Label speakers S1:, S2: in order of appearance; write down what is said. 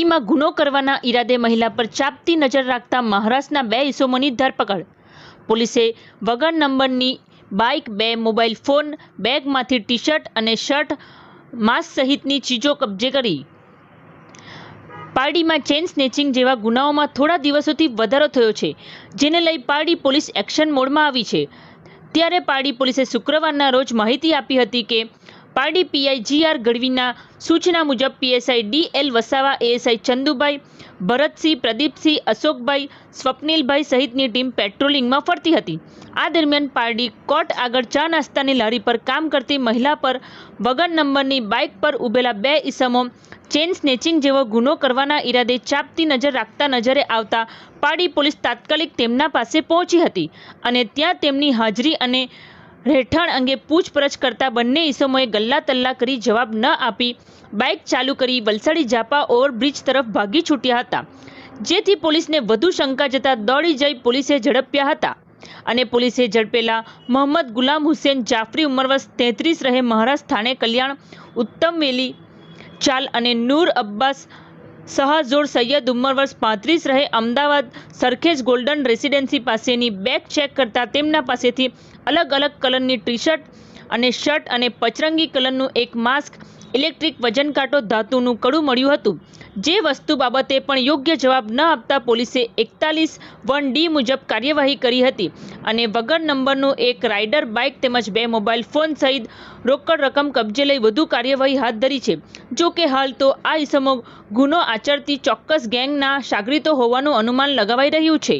S1: પારડીમાં ગુનો કરવાના ઈરાદે મહિલા પર ચાપતી નજર રાખતા મહારાષ્ટ્રના બે ઇસમોની ધરપકડ. પોલીસે વગર નંબરની બાઇક, બે મોબાઈલ ફોન, બેગમાંથી ટી શર્ટ અને શર્ટ, માસ્ક સહિતની ચીજો કબજે કરી. પારડીમાં ચેન સ્નેચિંગ જેવા ગુનાઓમાં થોડા દિવસોથી વધારો થયો છે, જેને લઈ પારડી પોલીસ એક્શન મોડમાં આવી છે. ત્યારે પારડી પોલીસે શુક્રવારના રોજ માહિતી આપી હતી કે પારડી પીઆઈ જી આર ગઢવીના સૂચના મુજબ PSI D L Vasava, ASI Chandubhai, Bharatsinh, Pradipsinh, Ashokbhai, Swapnilbhai સહિતની ટીમ પેટ્રોલિંગમાં ફરતી હતી. આ દરમિયાન પારડી કોર્ટ આગળ ચા નાસ્તાની લારી પર કામ કરતી મહિલા પર વગર નંબરની બાઇક પર ઊભેલા બે ઈસમો ચેન સ્નેચિંગ જેવો ગુનો કરવાના ઈરાદે ચાપતી નજર રાખતા નજરે આવતા પારડી પોલીસ તાત્કાલિક તેમના પાસે પહોંચી હતી અને ત્યાં તેમની હાજરી અને રહેઠાણ અંગે પૂછપરછ કરતા બંને ઈસમોએ ગલ્લા તલ્લા કરી જવાબ ન આપી. બાઇક ચાલુ કરી વલસાડી ઝાપા ઓવરબ્રિજ તરફ ભાગી છૂટ્યા હતા. જેથી પોલીસને વધુ શંકા જતા દોડી જઈ પોલીસે ઝડપ્યા હતા. અને પોલીસે ઝડપેલા મોહમ્મદ ગુલામ હુસેન જાફરી ઉંમર વર્ષ તેત્રીસ રહે મહારાષ્ટ્ર થાણે કલ્યાણ ઉત્તમ વેલી ચાલ અને નૂર અબ્બાસ સહાજોડ સૈયદ ઉંમર વર્ષ પાંત્રીસ રહે, અમદાવાદ સરખેજ ગોલ્ડન રેસિડેન્સી પાસેની બેગ ચેક કરતા તેમના પાસેથી અલગ અલગ કલરની ટી શર્ટ અને શર્ટ અને પચરંગી કલરનું એક માસ્ક ઇલેક્ટ્રિક વજન કાંટો ધાતુનું કડું મળ્યું હતું. જે વસ્તુ બાબતે પણ યોગ્ય જવાબ ન આપતા પોલીસે એકતાલીસ વન ડી મુજબ કાર્યવાહી કરી હતી અને વગર નંબરનું એક રાઇડર, બાઇક તેમજ બે મોબાઈલ ફોન સહિત રોકડ રકમ કબજે લઈ વધુ કાર્યવાહી હાથ ધરી છે. જો કે હાલ તો આ ઇસમો ગુનો આચરતી ચોક્કસ ગેંગના સાગરીતો હોવાનું અનુમાન લગાવાઈ રહ્યું છે.